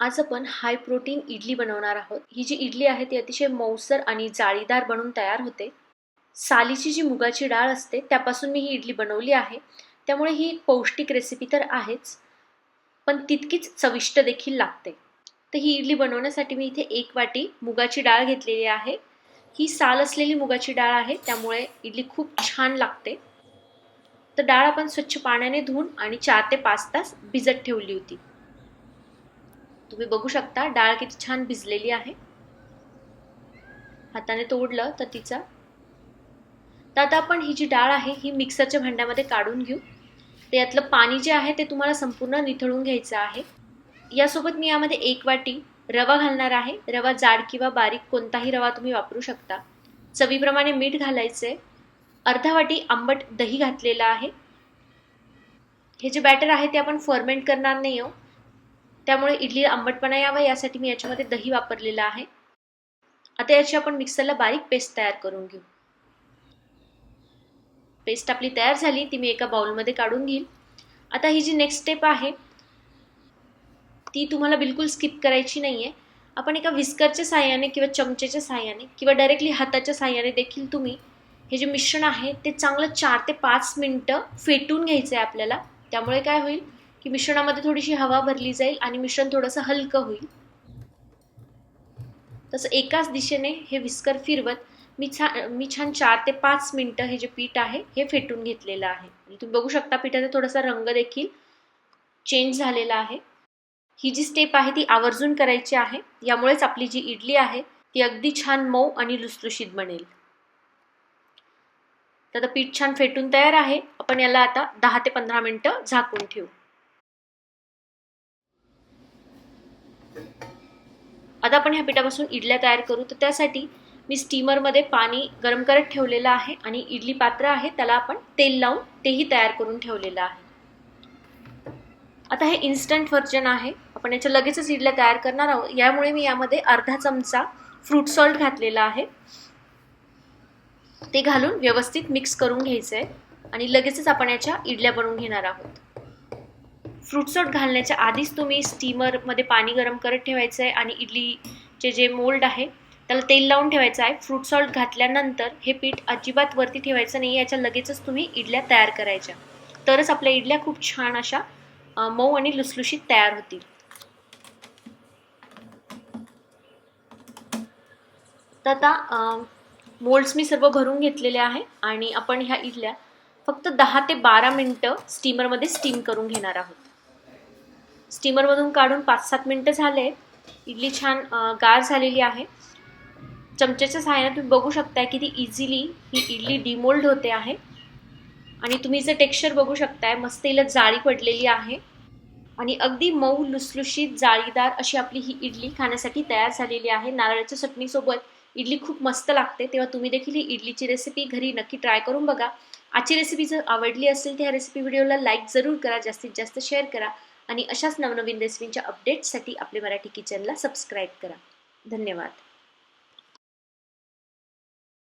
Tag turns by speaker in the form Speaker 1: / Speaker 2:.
Speaker 1: आज आपण high protein idli बनवणार आहोत. ही जी इडली आहे ती अतिशय मऊसर आणि जाळीदार बनून तयार होते. सालीची जी मुगाची डाळ असते त्यापासून मी ही इडली बनवली आहे. त्यामुळे ही एक पौष्टिक रेसिपी तर आहेच पण तितकीच चविष्ट देखील लागते. तर ही इडली बनवण्यासाठी मी इथे एक वाटी मुगाची डाळ घेतलेली आहे. ही साल असलेली मुगाची डाळ आहे त्यामुळे इडली खूप छान लागते. तर डाळ आपण स्वच्छ पाण्याने धुवून आणि चार ते पाच तास भिजत ठेवली होती. तुम्ही बघू शकता डाळ किती छान भिजलेली आहे. हाताने तोडलं तर तिचा. तर आता आपण ही जी डाळ आहे ही मिक्सरच्या भांड्यामध्ये काढून घेऊ. तर यातलं पाणी जे आहे ते तुम्हाला संपूर्ण निथळून घ्यायचं आहे. यासोबत मी यामध्ये एक वाटी रवा घालणार आहे. रवा जाड किंवा बारीक कोणताही रवा तुम्ही वापरू शकता. चवीप्रमाणे मीठ घालायचे अर्धा वाटी आंबट दही घातलेलं आहे. हे जे बॅटर आहे ते आपण फर्मेंट करणार नाही आहोत. त्यामुळे इडली आंबटपणा यावा यासाठी मी याच्यामध्ये दही वापरलेलं आहे. आता याची आपण मिक्सरला बारीक पेस्ट तयार करून घेऊ. पेस्ट आपली तयार झाली ती मी एका बाउलमध्ये काढून घेईल. आता ही जी नेक्स्ट स्टेप आहे ती तुम्हाला बिलकुल स्किप करायची नाही आहे आपण एका विस्करच्या साह्याने किंवा चमचेच्या साह्याने किंवा डायरेक्टली हाताच्या साह्याने देखील तुम्ही हे जे मिश्रण आहे ते चांगलं चार ते पाच मिनटं फेटून घ्यायचं आहे आपल्याला. त्यामुळे काय होईल? की मिश्रणामध्ये थोडीशी हवा भरली जाईल आणि मिश्रण थोडंसं हलकं होईल. तसं एकाच दिशेने हे विस्कर फिरवत मी छान मी छान चार ते पाच मिनटं हे जे पीठ आहे हे फेटून घेतलेलं आहे. म्हणजे तुम्ही बघू शकता पिठाचा थोडासा रंग देखील चेंज झालेला आहे. ही जी स्टेप आहे ती आवर्जून करायची आहे. यामुळेच आपली जी इडली आहे ती अगदी छान मऊ आणि लुसलुशीत बनेल. तर पीठ छान फेटून तयार आहे. आपण याला आता दहा ते पंधरा मिनटं झाकून ठेवू. आता आपण ह्या पिठापासून इडल्या तयार करू. तर त्यासाठी मी स्टीमरमध्ये पाणी गरम करत ठेवलेलं आहे आणि इडली पात्र आहे त्याला आपण तेल लावून तेही तयार करून ठेवलेलं आहे. आता हे इन्स्टंट व्हर्जन आहे. आपण याच्या लगेचच इडल्या तयार करणार आहोत. यामुळे मी यामध्ये अर्धा चमचा फ्रूट सॉल्ट घातलेला आहे. ते घालून व्यवस्थित मिक्स करून घ्यायचं आहे आणि लगेचच आपण याच्या इडल्या बनवून घेणार आहोत. फ्रूट घालण्याच्या आधीच तुम्ही स्टीमरमध्ये पाणी गरम करत ठेवायचं आहे आणि इडलीचे जे मोल्ड आहे त्याला तेल लावून ठेवायचं आहे. फ्रूट सॉल्ट घातल्यानंतर हे पीठ अजिबात वरती ठेवायचं नाही याच्या लगेचच तुम्ही इडल्या तयार करायच्या. तरच आपल्या इडल्या खूप छान अशा मऊ आणि लुसलुशीत तयार होतील. तर आता मोल्ड्स मी सर्व भरून घेतलेले आहे आणि आपण ह्या इडल्या फक्त दहा ते बारा मिनटं स्टीमरमध्ये स्टीम करून घेणार आहोत. स्टीमरमधून काढून पाच सात मिनटं झाले. इडली छान गार झालेली आहे. चमच्याच्या सहाय्याने तुम्ही बघू शकताय की ती इझिली ही इडली डिमोल्ड होते आहे. आणि तुम्ही जे टेक्स्चर बघू शकताय मस्त हिला जाळी पडलेली आहे. आणि अगदी मऊ लुसलुशीत जाळीदार अशी आपली ही इडली खाण्यासाठी तयार झालेली आहे. नारळाच्या चटणीसोबत इडली खूप मस्त लागते. तेव्हा तुम्ही देखील ही इडलीची रेसिपी घरी नक्की ट्राय करून बघा. आजची रेसिपी जर आवडली असेल तर ह्या रेसिपी व्हिडिओला लाईक जरूर करा. जास्तीत जास्त शेअर करा. आणि अशाच नवनवीन रेसिपींच्या अपडेट्ससाठी आपले मराठी किचनला सबस्क्राईब करा. धन्यवाद.